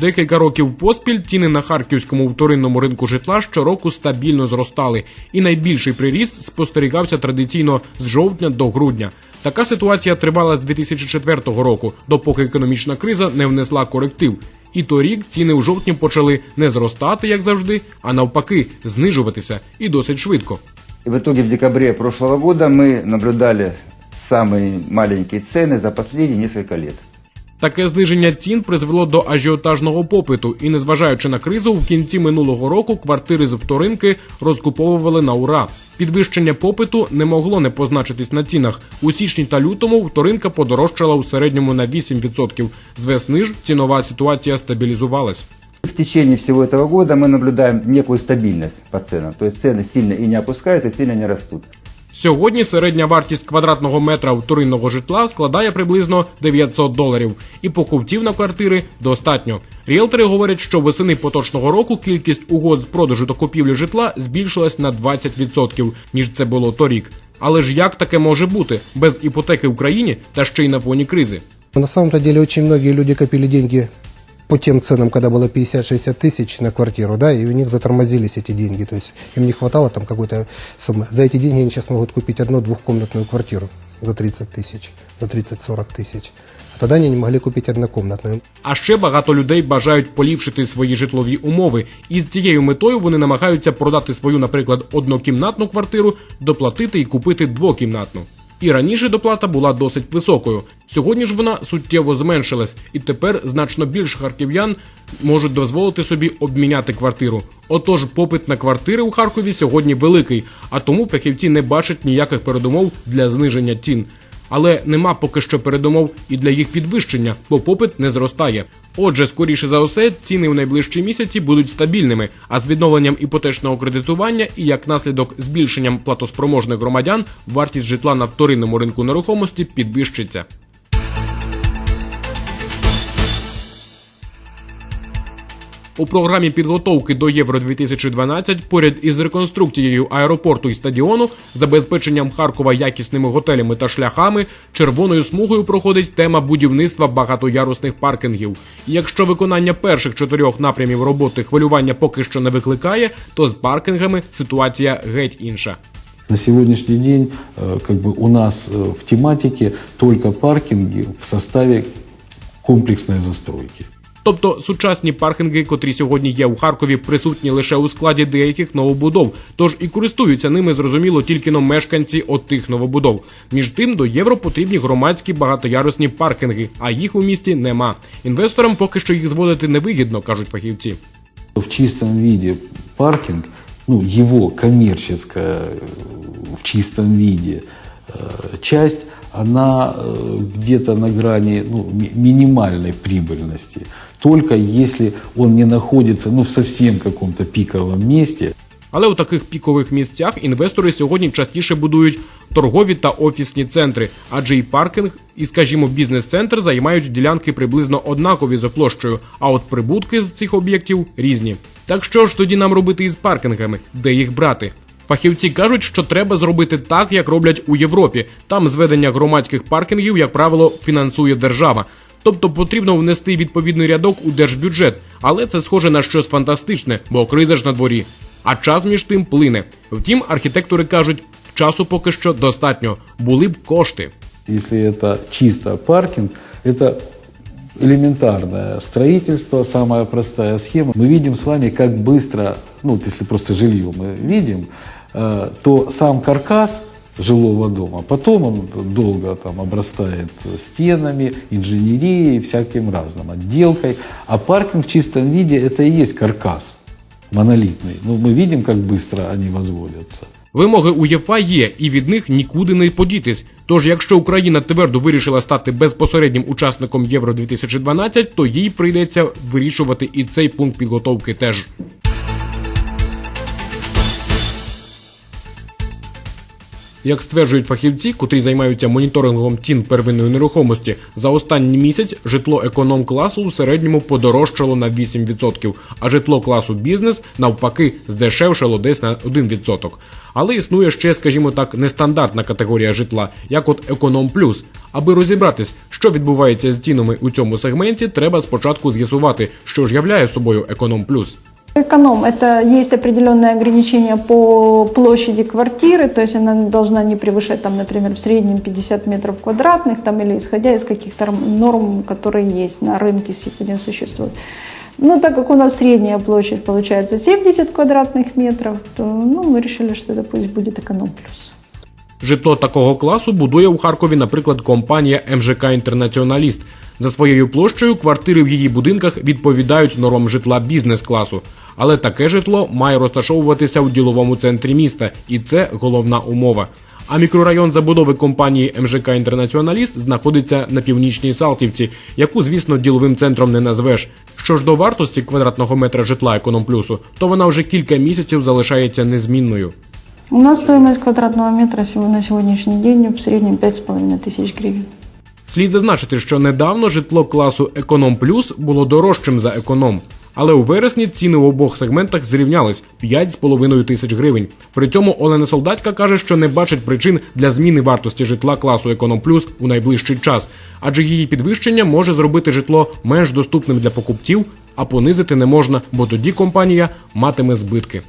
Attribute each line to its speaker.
Speaker 1: Декілька років поспіль ціни на харківському вторинному ринку житла щороку стабільно зростали, і найбільший приріст спостерігався традиційно з жовтня до грудня. Така ситуація тривала з 2004 року, допоки економічна криза не внесла коректив. І торік ціни у жовтні почали не зростати, як завжди, а навпаки, знижуватися і досить швидко.
Speaker 2: И в итоге в декабре прошлого года мы наблюдали самые маленькие цены за последние несколько лет.
Speaker 1: Таке зниження цін призвело до ажіотажного попиту, і незважаючи на кризу, в кінці минулого року квартири з вторинки розкуповували на ура. Підвищення попиту не могло не позначитись на цінах. У січні та лютому вторинка подорожчала у середньому на 8%. З весни ж цінова ситуація стабілізувалась.
Speaker 2: В течение всего этого года мы наблюдаем некую стабильность по ценам. То есть цены сильно и не опускаются, и сильно не растут.
Speaker 1: Сьогодні середня вартість квадратного метра вторинного житла складає приблизно 900 доларів, і покупців на квартири достатньо. Ріелтори говорять, що восени поточного року кількість угод з продажу та купівлі житла збільшилась на 20%, ніж це було торік. Але ж як таке може бути без іпотеки в країні та ще й на фоні кризи?
Speaker 3: На самом-то деле очень многие люди копили деньги по тем ценам, когда было 50-60 тысяч на квартиру, да, и у них затормозились эти деньги, то есть им не хватало там какой-то суммы. За эти деньги они сейчас могут купить одну двухкомнатную квартиру за 30 тысяч, за 30-40 тысяч. А тогда они не могли купить однокомнатную.
Speaker 1: А ще багато людей бажають поліпшити свої житлові умови, і з цією метою вони намагаються продати свою, наприклад, однокімнатну квартиру, доплатити і купити двокімнатну. І раніше доплата була досить високою. Сьогодні ж вона суттєво зменшилась, і тепер значно більше харків'ян можуть дозволити собі обміняти квартиру. Отож, попит на квартири у Харкові сьогодні великий, а тому фахівці не бачать ніяких передумов для зниження цін. Але нема поки що передумов і для їх підвищення, бо попит не зростає. Отже, скоріше за все, ціни в найближчі місяці будуть стабільними, а з відновленням іпотечного кредитування і як наслідок збільшенням платоспроможних громадян вартість житла на вторинному ринку нерухомості підвищиться. У програмі підготовки до Євро 2012 поряд із реконструкцією аеропорту і стадіону, забезпеченням Харкова якісними готелями та шляхами, червоною смугою проходить тема будівництва багатоярусних паркінгів. І якщо виконання перших чотирьох напрямів роботи хвилювання поки що не викликає, то з паркінгами ситуація геть інша.
Speaker 4: На сегодняшний день э, как бы у нас э, в тематике только паркинги в составе комплексной застройки.
Speaker 1: Тобто сучасні паркінги, котрі сьогодні є у Харкові, присутні лише у складі деяких новобудов, тож і користуються ними зрозуміло тільки но мешканці от тих новобудов. Між тим до євро потрібні громадські багатоярусні паркінги, а їх у місті нема. Інвесторам поки що їх зводити невигідно, кажуть фахівці.
Speaker 4: В чистом виде паркинг, ну, его коммерческая э, в чистом виде э, часть, она э, где-то на грани ну, ми- минимальной прибыльности. Только если он не находится ну, в совсем каком-то пиковом месте,
Speaker 1: Але у таких пікових місцях інвестори сьогодні частіше будують торгові та офісні центри, адже і паркінг, і, скажімо, бізнес-центр займають ділянки приблизно однакові за площею, а от прибутки з цих об'єктів різні. Так що ж тоді нам робити із паркінгами, де їх брати? Фахівці кажуть, що треба зробити так, як роблять у Європі. Там зведення громадських паркінгів, як правило, фінансує держава. Тобто потрібно внести відповідний рядок у держбюджет, але це схоже на щось фантастичне, бо криза ж на дворі. А час між тим плине. Втім, архітектори кажуть, часу поки що достатньо, були б кошти.
Speaker 4: если это чисто паркинг, это элементарное строительство, самая простая схема. Мы видим с вами, как быстро, ну, вот если просто жилье мы видим, э, то сам каркас жилого дома, потом он долго там обрастает стенами, инженерией, всяким разным, отделкой. А паркинг в чистом виде это и есть каркас монолитный. Ну, мы видим, как быстро они возводятся.
Speaker 1: Вимоги УЄФА є, і від них нікуди не подітись. Тож, якщо Україна твердо вирішила стати безпосереднім учасником Євро 2012, то їй прийдеться вирішувати і цей пункт підготовки теж. Як стверджують фахівці, котрі займаються моніторингом цін первинної нерухомості, за останній місяць житло економ класу у середньому подорожчало на 8%, а житло класу бізнес навпаки здешевшало десь на 1%. Але існує ще, скажімо так, нестандартна категорія житла, як от економ плюс. Аби розібратись, що відбувається з цінами у цьому сегменті, треба спочатку з'ясувати, що ж являє собою економ плюс.
Speaker 5: Эконом – это есть определенные ограничения по площади квартиры, то есть она должна не превышать, там, например, в среднем 50 метров квадратных, там, или исходя из каких-то рм- норм, которые есть на рынке сегодня существуют. Но так как у нас средняя площадь получается 70 квадратных метров, то ну, мы решили, что это пусть будет эконом плюс.
Speaker 1: Житло такого класу будує у Харкові, наприклад, компанія МЖК Інтернаціоналіст. За своєю площею квартири в її будинках відповідають нормам житла бізнес-класу. Але таке житло має розташовуватися у діловому центрі міста, і це головна умова. А мікрорайон забудови компанії МЖК Інтернаціоналіст знаходиться на північній Салтівці, яку, звісно, діловим центром не назвеш. Що ж до вартості квадратного метра житла економ плюсу, то вона вже кілька місяців залишається незмінною.
Speaker 5: У нас стоимость квадратного метра на сегодняшний день в среднем 5,5 тысяч гривен.
Speaker 1: Слід зазначити, що недавно житло класу Економ Плюс було дорожчим за економ. Але у вересні ціни в обох сегментах зрівнялись 5,5 тисяч гривень. При цьому Олена Солдатська каже, що не бачить причин для зміни вартості житла класу Економ Плюс у найближчий час, адже її підвищення може зробити житло менш доступним для покупців, а понизити не можна, бо тоді компанія матиме збитки.